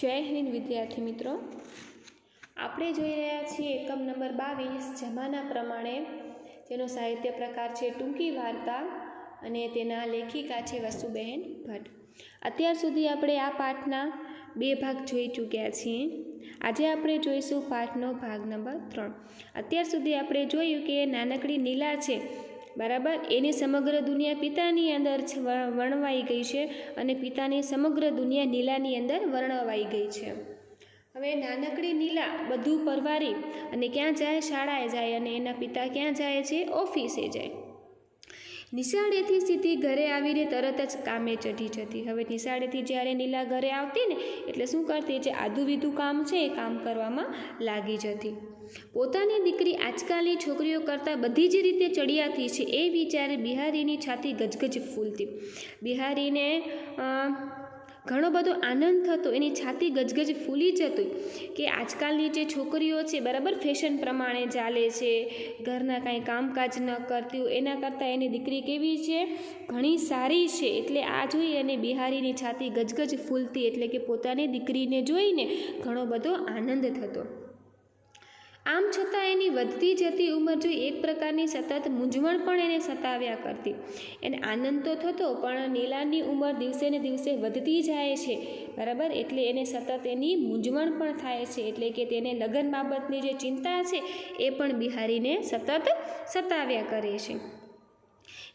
જય હિન્દ વિદ્યાર્થી મિત્રો. આપણે જોઈ રહ્યા છીએ એકમ નંબર બાવીસ, જમાના પ્રમાણે તેનો સાહિત્ય પ્રકાર છે ટૂંકી વાર્તા અને તેના લેખિકા છે વસુબહેન ભટ્ટ. અત્યાર સુધી આપણે આ પાઠના બે ભાગ જોઈ ચૂક્યા છીએ. આજે આપણે જોઈશું પાઠનો ભાગ નંબર ત્રણ. અત્યાર સુધી આપણે જોયું કે નાનકડી નીલા છે બરાબર? એની સમગ્ર દુનિયા પિતાની અંદર વર્ણવાઈ ગઈ છે અને પિતાની સમગ્ર દુનિયા નીલાની અંદર વર્ણવાઈ ગઈ છે. હવે નાનકડી નીલા બધું પરવારી અને ક્યાં જાય? શાળાએ જાય અને એના પિતા ક્યાં જાય છે? ઓફિસે જાય. નિશાળેથી સીધી ઘરે આવીને તરત જ કામે ચઢી જતી. હવે નિશાળેથી જ્યારે નીલા ઘરે આવતી ને, એટલે શું કરતી? જે આધું કામ છે એ કામ કરવામાં લાગી જતી. પોતાની દીકરી આજકાલની છોકરીઓ કરતાં બધી જ રીતે ચડિયાતી છે એ વિચારે બિહારીની છાતી ગજગજ ફૂલતી. બિહારીને ઘણો બધો આનંદ થતો, એની છાતી ગજગજ ફૂલી જતી કે આજકાલની જે છોકરીઓ છે, બરાબર ફેશન પ્રમાણે ચાલે છે, ઘરના કાંઈ કામકાજ ન કરતી હોય, એના કરતાં એની દીકરી કેવી છે? ઘણી સારી છે, એટલે આ જોઈ અને બિહારીની છાતી ગજગજ ફૂલતી એટલે કે પોતાની દીકરીને જોઈને ઘણો બધો આનંદ થતો. આમ છતાં એની વધતી જતી ઉંમર જોઈ એક પ્રકારની સતત મૂંઝવણ પણ એને સતાવ્યા કરતી. એને આનંદ તો થતો, પણ નીલાની ઉંમર દિવસે ને દિવસે વધતી જાય છે. બરાબર? એટલે એને સતત એની મૂંઝવણ પણ થાય છે. એટલે કે તેને લગ્ન બાબતની જે ચિંતા છે, એ પણ બિહારીને સતત સતાવ્યા કરે છે.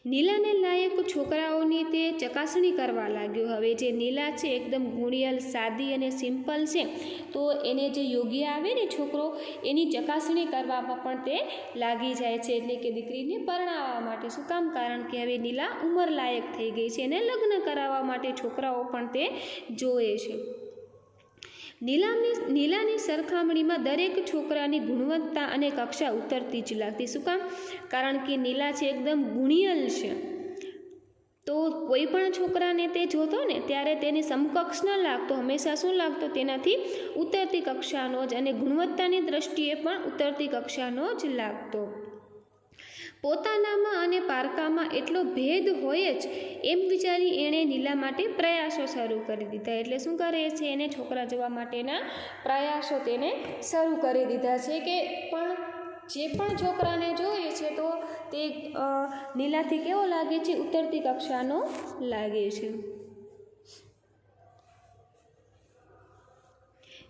નીલાને લાયક છોકરાઓની તે ચકાસણી કરવા લાગ્યો. હવે જે નીલા છે, એકદમ ગુણિયલ, સાદી અને સિમ્પલ છે, તો એને જે યોગ્ય આવે ને છોકરો, એની ચકાસણી કરવામાં પણ તે લાગી જાય છે. એટલે કે દીકરીને પરણાવવા માટે શું કામ? કારણ કે હવે નીલા ઉંમર લાયક થઈ ગઈ છે એને લગ્ન કરાવવા માટે છોકરાઓ પણ તે જોએ છે. નીલામની નીલાની સરખામણીમાં દરેક છોકરાની ગુણવત્તા અને કક્ષા ઉતરતી જ લાગતી. શું કામ? કારણ કે નીલા છે એકદમ ગુણિયલ છે. તો કોઈ પણ છોકરાને તે જોતો ને ત્યારે તેની સમકક્ષ ન લાગતો. હંમેશા શું લાગતો? તેનાથી ઉતરતી કક્ષાનો જ અને ગુણવત્તાની દ્રષ્ટિએ પણ ઉતરતી કક્ષાનો જ લાગતો. પોતાનામાં અને પારકામાં એટલો ભેદ હોય જ, એમ વિચારી એણે નીલા માટે પ્રયાસો શરૂ કરી દીધા. એટલે શું કરે છે એને છોકરા જોવા માટેના પ્રયાસો તેને શરૂ કરી દીધા છે કે પણ જે પણ છોકરાને જોઈએ છે તો તે નીલાથી કેવો લાગે છે? ઉતરતી કક્ષાનો લાગે છે.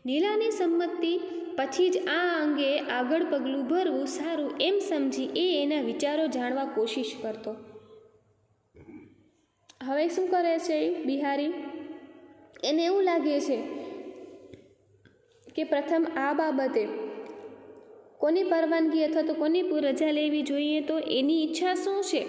નીલાની સંમતિ, પછી જ આ અંગે આગળ પગલું ભરવું સારું એમ સમજી એ એના વિચારો જાણવા કોશિશ કરતો. હવે શું કરે છે બિહારી? એને એવું લાગે છે કે પ્રથમ આ બાબતે કોની પરવાનગી અથવા તો કોની રજા લેવી જોઈએ તો એની ઈચ્છા શું છે?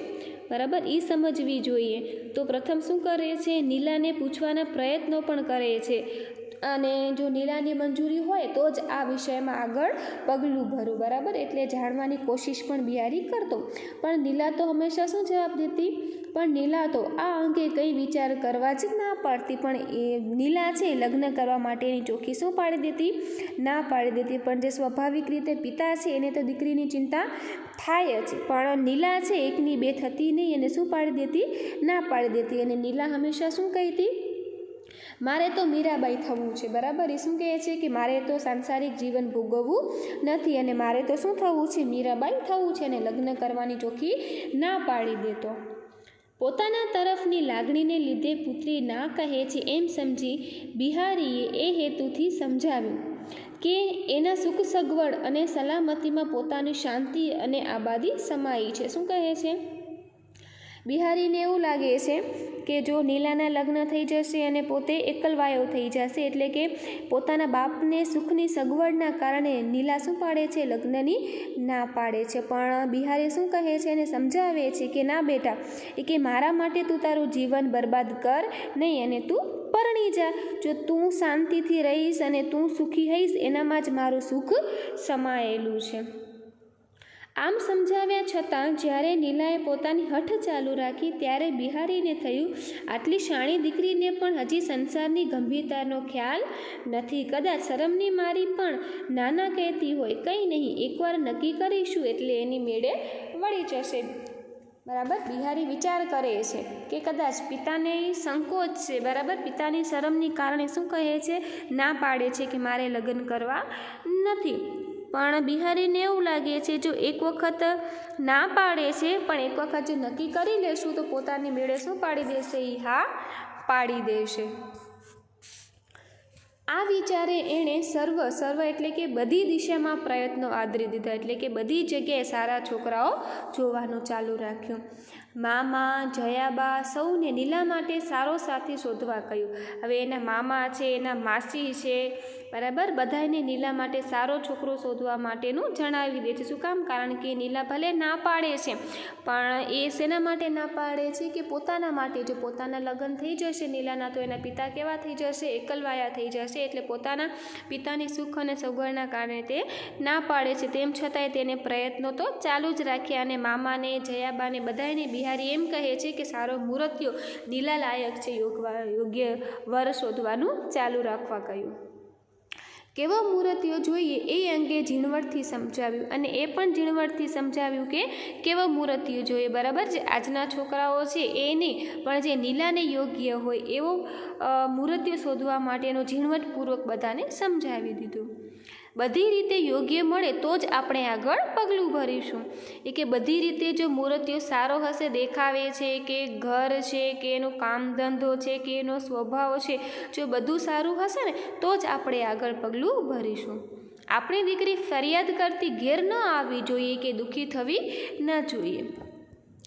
બરાબર? એ સમજવી જોઈએ. તો પ્રથમ શું કરે છે? નીલાને પૂછવાના પ્રયત્નો પણ કરે છે. અને જો નીલાની મંજૂરી હોય તો જ આ વિષયમાં આગળ પગલું ભરું, બરાબર? એટલે જાણવાની કોશિશ પણ બિહારી કરતો. પણ નીલા તો હંમેશા શું જવાબ દેતી? પણ નીલા તો આ અંગે કંઈ વિચાર કરવા જ ના પાડતી. પણ એ નીલા છે લગ્ન કરવા માટેની ચોખ્ખી શું પાડી દેતી? ના પાડી દેતી, પણ જે સ્વાભાવિક રીતે પિતા છે એને તો દીકરીની ચિંતા થાય જ. પણ નીલા છે એકની બે થતી નહીં, એને શું પાડી દેતી? ના પાડી દેતી. અને નીલા હંમેશા શું કહેતી? મારે તો મીરાબાઈ થવું છે, બરાબર? એ શું કહે છે કે મારે તો સાંસારિક જીવન ભોગવવું નથી અને મારે તો શું થવું છે? મીરાબાઈ થવું છે અને લગ્ન કરવાની ચોખ્ખી ના પાડી દેતો. પોતાના તરફની લાગણીને લીધે પુત્રી ના કહે છે, એમ સમજી બિહારીએ એ હેતુથી સમજાવ્યું કે એના સુખ સગવડ અને સલામતીમાં પોતાની શાંતિ અને આબાદી સમાઈ છે. શું કહે છે? બિહારીને એવું લાગે છે કે જો નીલાના લગ્ન થઈ જશે અને પોતે એકલવાયો થઈ જશે એટલે કે પોતાના બાપને સુખની સગવડના કારણે નીલા શું પાડે છે? લગ્નની ના પાડે છે. પણ બિહારી શું કહે છે અને સમજાવે છે કે ના બેટા, એ કે મારા માટે તું તારું જીવન બરબાદ કર, નહીં અને તું પરણી જા. જો તું શાંતિથી રહીશ અને તું સુખી હઈશ એનામાં જ મારું સુખ સમાયેલું છે. આમ સમજાવ્યા છતાં જ્યારે નીલાએ પોતાની હઠ ચાલુ રાખી ત્યારે બિહારીને થયું, આટલી શાણી દીકરીને પણ હજી સંસારની ગંભીરતાનો ખ્યાલ નથી. કદાચ શરમની મારી પણ નાના કહેતી હોય. કંઈ નહીં, એકવાર નક્કી કરીશું એટલે એની મેળે વળી જશે. બરાબર? બિહારી વિચાર કરે છે કે કદાચ પિતાને સંકોચ છે. બરાબર? પિતાની શરમની કારણે શું કહે છે? ના પાડે છે કે મારે લગ્ન કરવા નથી. પણ બિહારીને એવું લાગે છે, જો એક વખત ના પાડે છે, પણ એક વખત જો નક્કી કરી લેશું, તો પોતાની મેળે શું પાડી દેશે? એ હા પાડી દેશે. આ વિચારે એણે સર્વ સર્વ એટલે કે બધી દિશામાં પ્રયત્નો આદરી દીધા, એટલે કે બધી જગ્યાએ સારા છોકરાઓ જોવાનું ચાલુ રાખ્યું. મામા, જયાબા સૌને નીલા માટે સારો સાથી શોધવા કહ્યું. હવે એના મામા છે, એના માસી છે બરાબર? બધાને નીલા માટે સારો છોકરો શોધવા માટેનું જણાવી દે છે. શું કામ? કારણ કે નીલા ભલે ના પાડે છે, પણ એ શેના માટે ના પાડે છે કે પોતાના માટે? જો પોતાના લગ્ન થઈ જશે, નીલાના તો એના પિતા કેવા થઈ જશે? એકલવાયા થઈ જશે, એટલે પોતાના પિતાની સુખ અને સગવડના કારણે તે ના પાડે છે. તેમ છતાંય તેને પ્રયત્નો તો ચાલુ જ રાખ્યા અને મામાને, જયાબાને બધાને બિહારી એમ કહે છે કે સારો મૂર્તિઓ નીલા લાયક છે યોગ્ય વર શોધવાનું ચાલુ રાખવા કહ્યું. કેવા મૂર્તિઓ જોઈએ એ અંગે ઝીણવટથી સમજાવ્યું અને એ પણ ઝીણવટથી સમજાવ્યું કે કેવા મૂર્તિઓ જોઈએ, બરાબર? જે આજના છોકરાઓ છે એ નહીં, પણ જે નીલાને યોગ્ય હોય એવો મૂર્તિઓ શોધવા માટેનો ઝીણવટપૂર્વક બધાને સમજાવી દીધું. બધી રીતે યોગ્ય મળે તો જ આપણે આગળ પગલું ભરીશું. એ કે બધી રીતે જો મૂર્તિઓ સારો હશે, દેખાવે છે કે ઘર છે, કે એનો કામ ધંધો છે, કે એનો સ્વભાવ છે, જો બધું સારું હશે ને, તો જ આપણે આગળ પગલું ભરીશું. આપણી દીકરી ફરિયાદ કરતી ઘેર ન આવવી જોઈએ કે દુઃખી થવી ન જોઈએ.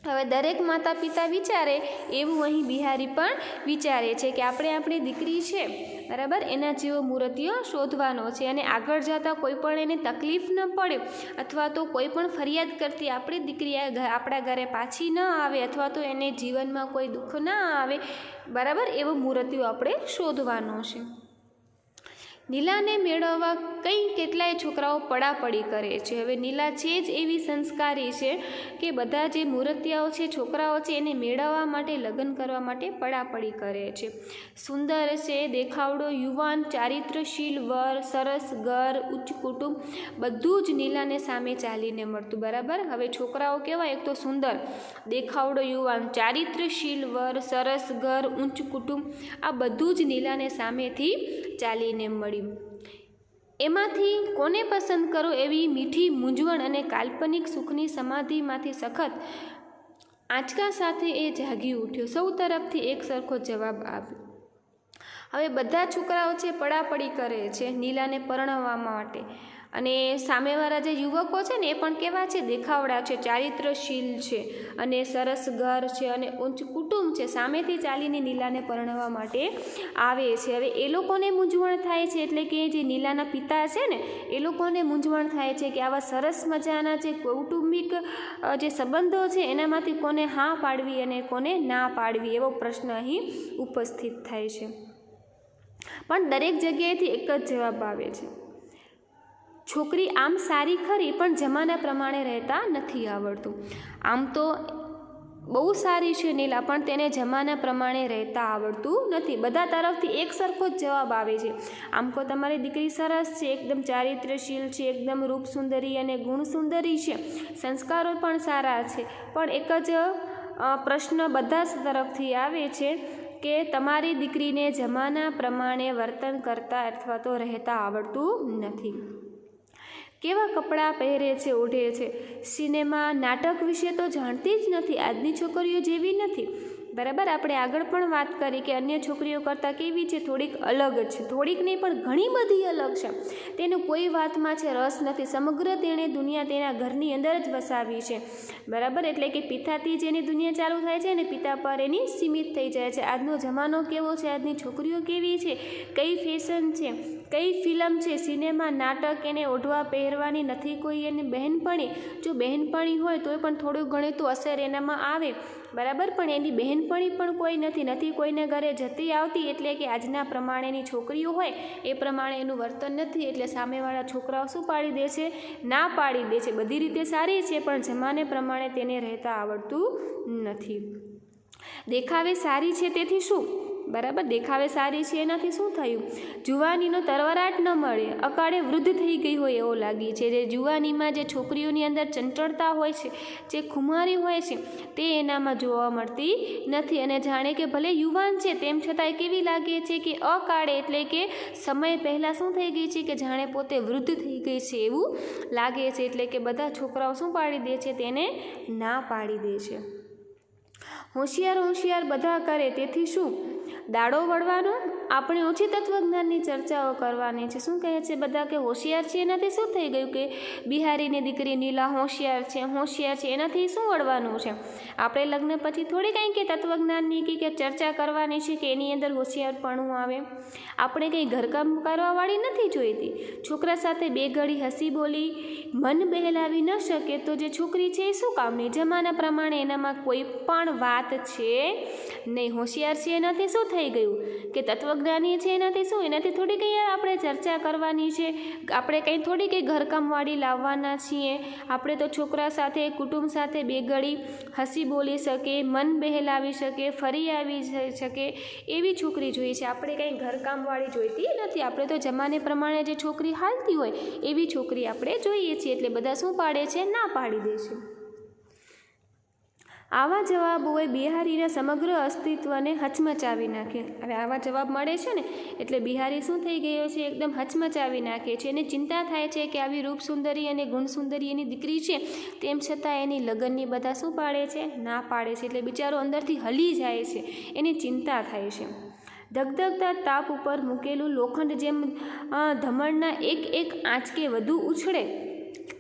હવે દરેક માતા પિતા વિચારે, એવું અહીં બિહારી પણ વિચારે છે કે આપણે આપણી દીકરી છે બરાબર? એના જેવો મૂર્તિઓ શોધવાનો છે અને આગળ જતાં કોઈ પણ એને તકલીફ ન પડે અથવા તો કોઈ પણ ફરિયાદ કરતી આપણી દીકરી આપણા ઘરે પાછી ન આવે અથવા તો એને જીવનમાં કોઈ દુઃખ ન આવે, બરાબર? એવો મૂર્તિઓ આપણે શોધવાનો છે. નીલાને મેળવવા કંઈ કેટલાય છોકરાઓ પડાપડી કરે છે. હવે નીલા છે જ એવી સંસ્કારી છે કે બધા જે મૂર્તિયાઓ છે, છોકરાઓ છે, એને મેળવવા માટે, લગ્ન કરવા માટે પડાપડી કરે છે. સુંદર છે, દેખાવડો, યુવાન, ચારિત્રશીલ, વર, સરસ, ઘર, ઉચ્ચ કુટુંબ, બધું જ નીલાને સામે ચાલીને મળતું. બરાબર? હવે છોકરાઓ કેવા? એક તો સુંદર, દેખાવડો, યુવાન, ચારિત્રશીલ, વર, સરસ, ઘર ઊંચ કુટુંબ, આ બધું જ નીલાને સામેથી ચાલીને મળ્યું. એમાંથી કોને પસંદ કરો એવી મીઠી મૂંઝવણ અને કાલ્પનિક સુખની સમાધિમાંથી સખત આંચકા સાથે એ જાગી ઉઠ્યો. સૌ તરફથી એક સરખો જવાબ આપ્યો. હવે બધા છોકરાઓ છે, પડાપડી કરે છે, નીલાને પરણવા માટે. અને સામેવાળા જે યુવકો છે ને એ પણ કેવા છે? દેખાવડા છે, ચારિત્રશીલ છે અને સરસ ઘર છે અને ઉચ્ચ કુટુંબ છે. સામેથી ચાલીને નીલાને પરણવા માટે આવે છે. હવે એ લોકોને મૂંઝવણ થાય છે એટલે કે જે નીલાના પિતા છે ને, એ લોકોને મૂંઝવણ થાય છે કે આવા સરસ મજાના જે કૌટુંબિક જે સંબંધો છે એનામાંથી કોને હા પાડવી અને કોને ના પાડવી એવો પ્રશ્ન અહીં ઉપસ્થિત થાય છે. પણ દરેક જગ્યાએથી એક જ જવાબ આવે છે. છોકરી આમ સારી ખરી, પણ જમાના પ્રમાણે રહેતા નથી આવડતું. આમ તો બહુ સારી છે નીલા, પણ તેને જમાના પ્રમાણે રહેતા આવડતું નથી. બધા તરફથી એક સરખો જ જવાબ આવે છે. આમ તો તમારી દીકરી સરસ છે, એકદમ ચારિત્રશીલ છે, એકદમ રૂપ સુંદરી અને ગુણ સુંદરી છે. સંસ્કારો પણ સારા છે. પણ એક જ પ્રશ્ન બધા તરફથી આવે છે કે તમારી દીકરીને જમાના પ્રમાણે વર્તન કરતા અથવા તો રહેતા આવડતું નથી. કેવા કપડાં પહેરે છે, ઓઢે છે? સિનેમા, નાટક વિશે તો જાણતી જ નથી, આજની છોકરીઓ જેવી નથી. બરાબર, આપણે આગળ પણ વાત કરી કે અન્ય છોકરીઓ કરતાં કેવી છે, થોડીક અલગ છે. થોડીક નહીં, પણ ઘણી બધી અલગ છે. તેનું કોઈ વાતમાં છે, રસ નથી. સમગ્ર તેણે દુનિયા તેના ઘરની અંદર જ વસાવી છે. બરાબર, એટલે કે પિતાથી જેની દુનિયા ચાલુ થાય છે ને પિતા પર એની સીમિત થઈ જાય છે. આજનો જમાનો કેવો છે? આજની છોકરીઓ કેવી છે? કઈ ફેશન છે? કઈ ફિલ્મ છે, સિનેમા, નાટક એને ઓઢવા પહેરવાની નથી કોઈ એની બહેનપણી? જો બહેનપણી હોય તોય પણ થોડું ઘણું તો અસર એનામાં આવે. બરાબર? પણ એની બહેનપણી પણ કોઈ નથી નથી કોઈને ઘરે જતી આવતી એટલે કે આજના પ્રમાણેની છોકરીઓ હોય એ પ્રમાણે એનું વર્તન નથી એટલે સામેવાળા છોકરાઓ શું પાડી દે છે? ના પાડી દે છે. બધી રીતે સારી છે, પણ જમાને પ્રમાણે તેને રહેતા આવડતું નથી. દેખાવે સારી છે, તેથી શું? બરાબર? દેખાવે સારી છે એનાથી શું થયું? જુવાનીનો તરવરાટ ન મળે. અકાળે વૃદ્ધ થઈ ગઈ હોય એવો લાગી છે. જે જુવાનીમાં જે છોકરીઓની અંદર ચંચળતા હોય છે, જે ખુમારી હોય છે, તે એનામાં જોવા મળતી નથી અને જાણે કે ભલે યુવાન છે, તેમ છતાંય કેવી લાગે છે કે અકાળે એટલે કે સમય પહેલાં શું થઈ ગઈ છે કે જાણે પોતે વૃદ્ધ થઈ ગઈ છે એવું લાગે છે. એટલે કે બધા છોકરાઓ શું પાડી દે છે? તેને ના પાડી દે છે. હોશિયાર હોશિયાર બધા કરે. તેથી શું? દાડો વળવાનો? આપણે ઓછી તત્વજ્ઞાનની ચર્ચાઓ કરવાની છે. શું કહે છે બધા કે હોશિયાર છે? એનાથી શું થઈ ગયું કે બિહારીની દીકરી નીલા હોશિયાર છે હોશિયાર છે, એનાથી શું વળવાનું છે? આપણે લગ્ન પછી થોડી કંઈ કે તત્વજ્ઞાનની કે કે ચર્ચા કરવાની છે કે એની અંદર હોશિયારપણું આવે? આપણે કંઈ ઘરકામ કરવાવાળી નથી જોઈતી. છોકરા સાથે બે ઘડી હસી બોલી, મન બહેલાવી ન શકે તો જે છોકરી છે એ શું કામની? જમાના પ્રમાણે એનામાં કોઈ પણ વાત છે નહીં. હોશિયાર છે એનાથી શું થઈ ગયું? કે તત્વજ્ઞાની છે, એનાથી શું? એનાથી થોડી કંઈ આપણે ચર્ચા કરવાની છે. આપણે કંઈ થોડી કંઈ ઘરકામવાળી લાવવાના છીએ. આપણે તો છોકરા સાથે, કુટુંબ સાથે બે ઘડી હસી બોલી શકે, મન બહેલાવી શકે, ફરી આવી શકે એવી છોકરી જોઈએ છે. આપણે કંઈ ઘરકામવાળી જોઈતી નથી. આપણે તો જમાને પ્રમાણે જે છોકરી હાલતી હોય એવી છોકરી આપણે જોઈએ છીએ. એટલે બધા શું પાડે છે? ના પાડી દે આવા જવાબોએ બિહારીના સમગ્ર અસ્તિત્વને હચમચાવી નાખે. હવે આવા જવાબ મળે છે ને, એટલે બિહારી શું થઈ ગયો છે? એકદમ હચમચાવી નાખે છે એને ચિંતા થાય છે કે આવી રૂપ સુંદરી અને ગુણ સુંદરી એની દીકરી છે, તેમ છતાં એની લગ્નની બધા શું પાડે છે? ના પાડે છે, એટલે બિચારો અંદરથી હલી જાય છે. એની ચિંતા થાય છે. ધગધગતા તાપ ઉપર મૂકેલું લોખંડ જેમ ધમણના એક એક આંચકે વધુ ઉછળે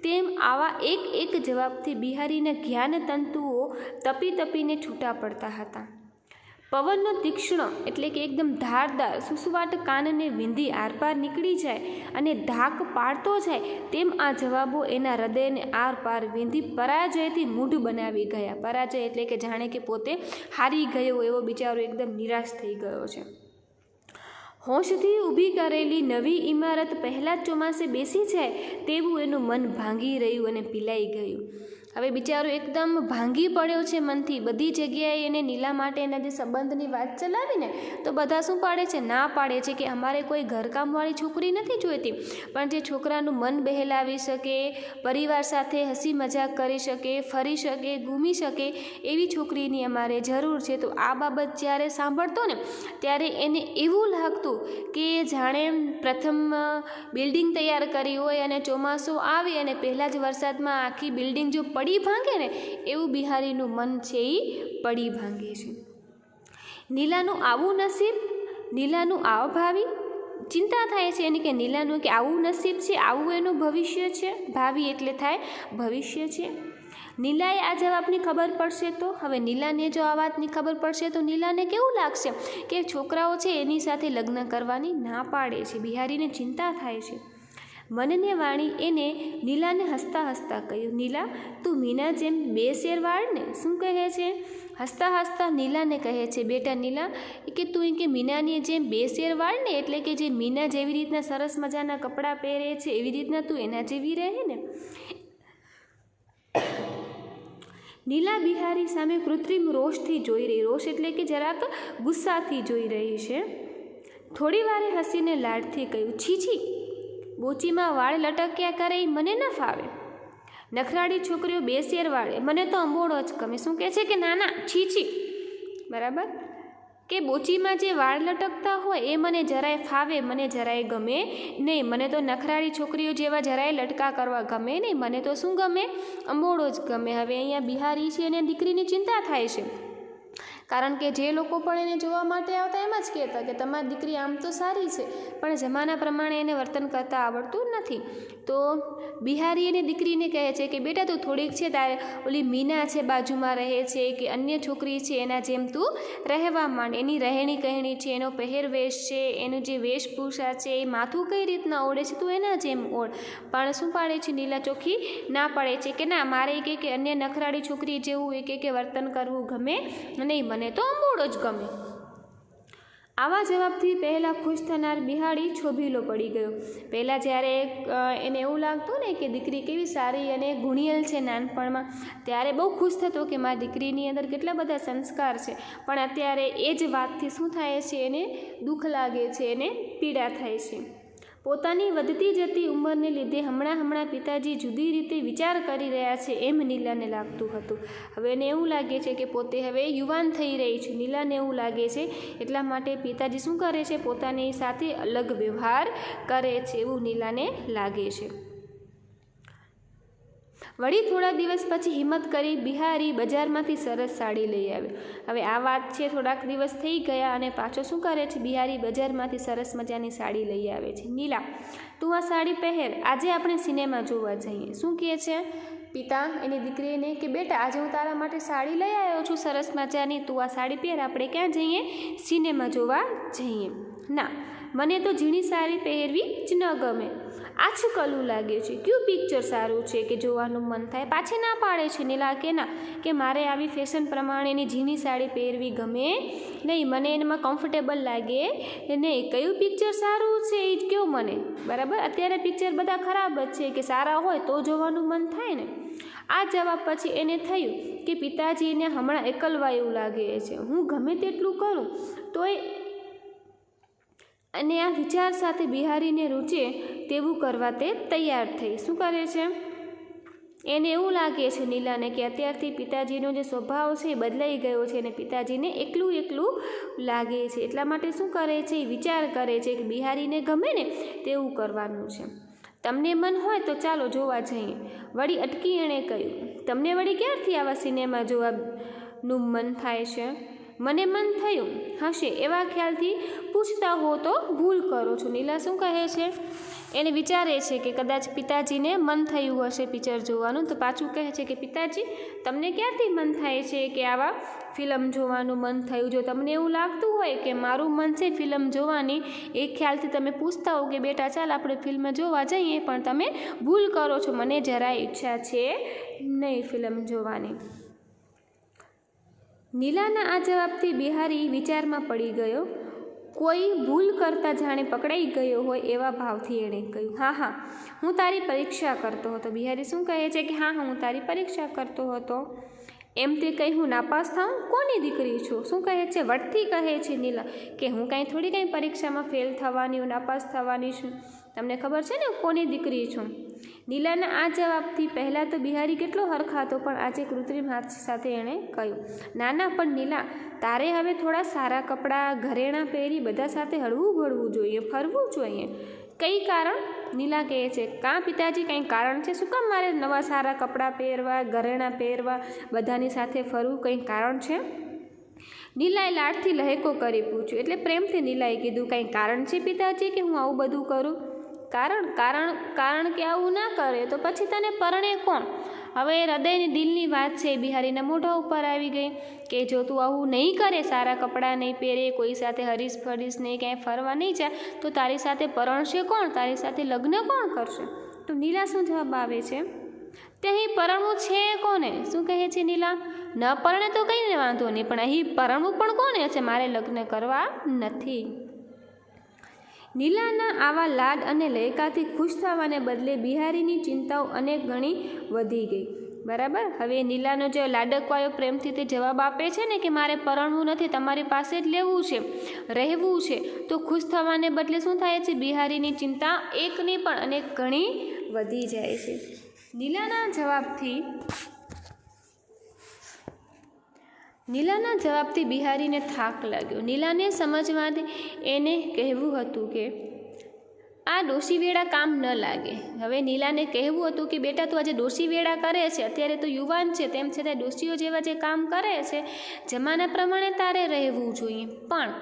તેમ આવા એક એક જવાબથી બિહારીના જ્ઞાન તંતુઓ તપી તપીને છૂટા પડતા હતા. પવનનો તીક્ષ્ણ એટલે કે એકદમ ધારદાર, સુસવાટ કાનને વિંધી આરપાર નીકળી જાય અને ધાક પાડતો જાય તેમ આ જવાબો એના હૃદયને આરપાર વિંધી પરાજયથી મૂઢ બનાવી ગયા. પરાજય એટલે કે જાણે કે પોતે હારી ગયો એવો બિચારો એકદમ નિરાશ થઈ ગયો છે. હોશથી ઊભી કરેલી નવી ઇમારત પહેલાં ચોમાસે બેસી જાય તેવું એનું મન ભાંગી રહ્યું અને પીલાઈ ગયું. હવે બિચારો એકદમ ભાંગી પડ્યો છે મનથી. બધી જગ્યાએ એને નીલા માટે એના જે સંબંધની વાત ચલાવીને તો બધા શું પાડે છે? ના પાડે છે કે અમારે કોઈ ઘરકામવાળી છોકરી નથી જોઈતી. પણ જે છોકરાનું મન બહેલાવી શકે, પરિવાર સાથે હસી મજાક કરી શકે, ફરી શકે ઘૂમી શકે, એવી છોકરીની અમારે જરૂર છે. તો આ બાબત જ્યારે સાંભળતો ને, ત્યારે એને એવું લાગતું કે જાણે પ્રથમ બિલ્ડિંગ તૈયાર કરી હોય અને ચોમાસું આવે અને પહેલાં જ વરસાદમાં આખી બિલ્ડિંગ જો પડી પડી ભાંગે ને એવું બિહારીનું મન છે એ પડી ભાંગે છે. નીલાનું આવું નસીબ, નીલાનું આવભાવી ચિંતા થાય છે એની કે નીલાનું કે આવું નસીબ છે, આવું એનું ભવિષ્ય છે, ભાવિ એટલે થાય ભવિષ્ય છે. નીલાએ આ જવાબની ખબર પડશે તો, હવે નીલાને જો આ વાતની ખબર પડશે તો નીલાને કેવું લાગશે કે છોકરાઓ છે એની સાથે લગ્ન કરવાની ના પાડે છે, બિહારીને ચિંતા થાય છે. મનને વાણી એને નીલાને હસતા હસતા કહ્યું, નીલા, તું મીના જેમ બે શેર વાળને? શું કહે છે? હસતા હસતા નીલાને કહે છે, બેટા નીલા કે તું કે મીનાની જેમ બે શેર વાળને? એટલે કે જે મીના જેવી રીતના સરસ મજાના કપડાં પહેરે છે, એવી રીતના તું એના જેવી રહે ને? નીલા બિહારી સામે કૃત્રિમ રોષથી જોઈ રહી, રોષ એટલે કે જરાક ગુસ્સાથી જોઈ રહી છે. થોડી વારે હસીને લાડથી કહ્યું, છી છી બોચીમાં વાળ લટક્યા કરે એ મને ન ફાવે. નખરાળી છોકરીઓ બે શેર વાળે. મને તો અંબોળો જ ગમે. શું કહે છે કે ના ના છી છી. બરાબર? કે બોચીમાં જે વાળ લટકતા હોય એ મને જરાય ફાવે, મને જરાય ગમે નહીં. મને તો નખરાળી છોકરીઓ જેવા જરાય લટકા કરવા ગમે નહીં. મને તો શું ગમે? અંબોળો જ ગમે. હવે અહીંયા બિહારી છે અને દીકરીની ચિંતા થાય છે. કારણ કે જે લોકો પણ એને જોવા માટે આવતા એમ જ કહેતા કે તમારી દીકરી આમ તો સારી છે, પણ જમાના પ્રમાણે એને વર્તન કરતાં આવડતું નથી. તો બિહારી એની દીકરીને કહે છે કે બેટા તું થોડીક છે, તારે ઓલી મીના છે બાજુમાં રહે છે, કે અન્ય છોકરી છે, એના જેમ તું રહેવા માંડ. એની રહેણી કહેણી છે, એનો પહેરવેશ છે, એનું જે વેશભૂષા છે, એ માથું કઈ રીતના ઓળે છે તું એના જેમ ઓળ? પણ શું પાડે છે નીલા ચોખ્ખી ના પાડે છે કે ના, મારે કે અન્ય નખરાળી છોકરી જેવું એ કે વર્તન કરવું ગમે નહીં મને. તો અંબોડો જ ગમે. આવા જવાબથી પહેલાં ખુશ થનાર બિહાડી છોભીલો પડી ગયો. પહેલાં જ્યારે એને એવું લાગતું ને કે દીકરી કેવી સારી અને ગુણિયલ છે નાનપણમાં, ત્યારે બહુ ખુશ થતો કે મારી દીકરીની અંદર કેટલા બધા સંસ્કાર છે. પણ અત્યારે એ જ વાતથી શું થાય છે? એને દુઃખ લાગે છે, એને પીડા થાય છે. પોતાની વધતી જતી ઉંમરને લીધે હમણાં હમણાં પિતાજી જુદી રીતે વિચાર કરી રહ્યા છે એમ નીલાને લાગતું હતું. હવે એને એવું લાગે છે કે પોતે હવે યુવાન થઈ રહી છે. નીલાને એવું લાગે છે એટલા માટે પિતાજી શું કરે છે? પોતાની સાથે અલગ વ્યવહાર કરે છે એવું નીલાને લાગે છે. વળી થોડા દિવસ પછી હિંમત કરી બિહારી બજારમાંથી સરસ સાડી લઈ આવ્યો. હવે આ વાત છે, થોડાક દિવસ થઈ ગયા અને પાછો શું કરે છે? બિહારી બજારમાંથી સરસ મજાની સાડી લઈ આવે છે. નીલા, તું આ સાડી પહેર. આજે આપણે સિનેમા જોવા જઈએ. શું કહે છે? પિતા, એની દીકરીને કે બેટા, આજે હું તારા માટે સાડી લઈ આવ્યો છું. સરસ મજાની તું આ સાડી પહેર. આપણે ક્યાં જઈએ? સિનેમા જોવા જઈએ. ના મને તો ઝીણી સાડી પહેરવી જ ન ગમે. આછું કલું લાગે છે. કયું પિક્ચર સારું છે કે જોવાનું મન થાય? પાછી ના પાડે છે. નીલા કે ના? કે મારે આવી ફેશન પ્રમાણેની ઝીણી સાડી પહેરવી ગમે? નહીં, મને એમાં કમ્ફર્ટેબલ લાગે. નહીં કયું પિક્ચર સારું છે એ જ કહો મને? બરાબર? અત્યારે પિક્ચર બધા ખરાબ જ છે કે સારા હોય તો જોવાનું મન થાય ને? આ જવાબ પછી એને થયું કે પિતાજીને હમણાં એકલવાયું લાગે છે. હું ગમે તેટલું કરું, તોય અને આ વિચાર સાથે બિહારીને રૂચે તેવું કરવા તે તૈયાર થઈ. શું કરે છે? એને એવું લાગે છે નીલાને કે અત્યારથી પિતાજીનો જે સ્વભાવ છે એ બદલાઈ ગયો છે અને પિતાજીને એકલું એકલું લાગે છે. એટલા માટે શું કરે છે? એ વિચાર કરે છે કે બિહારીને ગમે ને તેવું કરવાનું છે. તમને મન હોય તો ચાલો જોવા જઈએ. વળી અટકી એણે કહ્યું, તમને વળી ક્યારથી આવા સિનેમા જોવાનું મન થાય છે? મને મન થયું. હશે, એવા ખ્યાલથી પૂછતા હો તો ભૂલ કરો છો. નીલા શું કહે છે? એને વિચારે છે કે કદાચ પિતાજીને મન થયું હશે પિક્ચર જોવાનું. તો પાછું કહે છે કે, પિતાજી, તમને ક્યારથી મન થાય છે કે આવા ફિલ્મ જોવાનું મન થયું? જો તમને એવું લાગતું હોય કે મારું મન છે ફિલ્મ જોવાની, એ ખ્યાલથી તમે પૂછતા હો કે, બેટા, ચાલ આપણે ફિલ્મ જોવા જઈએ, પણ તમે ભૂલ કરો છો. મને જરાય ઈચ્છા છે નહીં ફિલ્મ જોવાની. નીલાના આ જવાબથી બિહારી વિચારમાં પડી ગયો. કોઈ ભૂલ કરતા જાણે પકડાઈ ગયો હોય એવા ભાવથી એણે કહ્યું, હા હા, હું તારી પરીક્ષા કરતો હતો. બિહારી શું કહે છે કે, હા હા, હું તારી પરીક્ષા કરતો હતો. એમ તે કહી, હું નાપાસ થાઉં? કોની દીકરી છું? શું કહે છે? વટથી કહે છે નીલા કે, હું કાંઈ થોડી કાંઈ પરીક્ષામાં ફેલ થવાની નાપાસ થવાની છું. તમને ખબર છે ને કોની દીકરી છું? નીલાના આ જવાબથી પહેલાં તો બિહારી કેટલો હરખાતો, પણ આજે કૃત્રિમ હાથ સાથે એણે કહ્યું, નાના, પણ નીલા તારે હવે થોડા સારા કપડાં, ઘરેણાં પહેરી બધા સાથે હળવું ભળવું જોઈએ, ફરવું જોઈએ. કઈ કારણ? નીલા કહે છે, કાં પિતાજી, કંઈ કારણ છે? શું કામ મારે નવા સારા કપડાં પહેરવા, ઘરેણાં પહેરવા, બધાની સાથે ફરવું કંઈ કારણ છે? નીલાએ લાડથી લહેકો કરી પૂછ્યું, એટલે પ્રેમથી નીલાએ કીધું, કંઈ કારણ છે પિતાજી, કે હું આવું બધું કરું? કારણ કારણ કારણ કે આવું ના કરે તો પછી તને પરણે કોણ? હવે હૃદયની દિલની વાત છે બિહારીના મોઢા ઉપર આવી ગઈ કે જો તું આવું નહીં કરે, સારા કપડાં નહીં પહેરે, કોઈ સાથે હરીશ ફરીશ નહીં, ક્યાંય ફરવા નહીં જાય તો તારી સાથે પરણશે કોણ? તારી સાથે લગ્ન કોણ કરશે? તો નીલા શું જવાબ આવે છે? અહીં પરણવું છે કોને? શું કહે છે નીલા? ન પરણે તો કંઈ વાંધો નહીં, પણ અહીં પરણવું પણ કોને છે? મારે લગ્ન કરવા નથી. નીલાના આવા લાડ અને લહેકાથી ખુશ થવાને બદલે બિહારીની ચિંતાઓ અનેક ગણી વધી ગઈ. બરાબર? હવે નીલાનો જે લાડકવાયો પ્રેમથી તે જવાબ આપે છે ને કે મારે પરણવું નથી, તમારી પાસે જ લેવું છે, રહેવું છે, તો ખુશ થવાને બદલે શું થાય છે? બિહારીની ચિંતા એકની પણ અનેક ઘણી વધી જાય છે. નીલાના જવાબથી નીલાના જવાબથી બિહારીને થાક લાગ્યો. નીલાને સમજવાથી એને કહેવું હતું કે, આ ડોશીવેળા કામ ન લાગે. હવે નીલાને કહેવું હતું કે, બેટા, તું આજે ડોશીવેળા કરે છે. અત્યારે તો યુવાન છે. તેમ છતાં ડોશીઓ જેવા જે કામ કરે છે, જમાના પ્રમાણે તારે રહેવું જોઈએ. પણ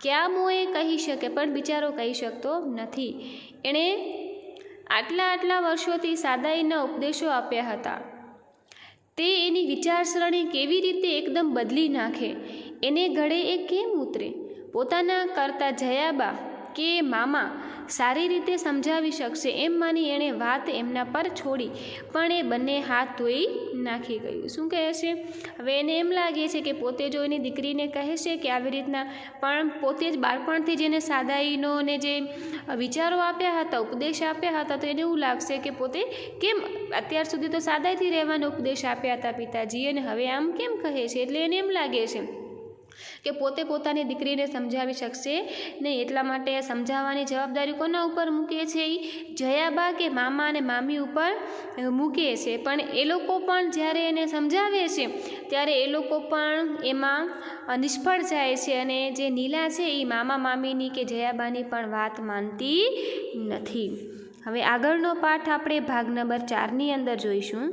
ક્યાં મોએ કહી શકે? પણ બિચારો કહી શકતો નથી. એણે આટલા આટલા વર્ષોથી સાદાઈના ઉપદેશો આપ્યા હતા. તે એની વિચારસરણી કેવી રીતે એકદમ બદલી નાખે? એને ગળે એ કેમ ઉતરે? પોતાના કરતા જયાબા કે, મામા, સારી રીતે સમજાવી શકશે એમ માની એણે વાત એમના પર છોડી, પણ એ બંને હાથ ધોઈ નાખી ગયું. શું કહે છે? હવે એને એમ લાગે છે કે પોતે જો એની દીકરીને કહેશે કે આવી રીતના, પણ પોતે જ બાળપણથી જ એને સાદાઈનો ને જે વિચારો આપ્યા હતા, ઉપદેશ આપ્યા હતા, તો એને એવું લાગશે કે પોતે કેમ અત્યાર સુધી તો સાદાઈથી રહેવાનો ઉપદેશ આપ્યા હતા પિતાજી, અને હવે આમ કેમ કહે છે? એટલે એને એમ લાગે છે કે પોતે પોતાની દીકરીને સમજાવી શકશે નહીં. એટલા માટે સમજાવવાની જવાબદારી કોના ઉપર મૂકે છે? એ જયાબા કે મામા અને મામી ઉપર મૂકે છે. પણ એ લોકો પણ જ્યારે એને સમજાવે છે, ત્યારે એ લોકો પણ એમાં નિષ્ફળ જાય છે અને જે નીલા છે એ મામા મામીની કે જયાબાની પણ વાત માનતી નથી. હવે આગળનો પાઠ આપણે ભાગ નંબર ચારની અંદર જોઈશું.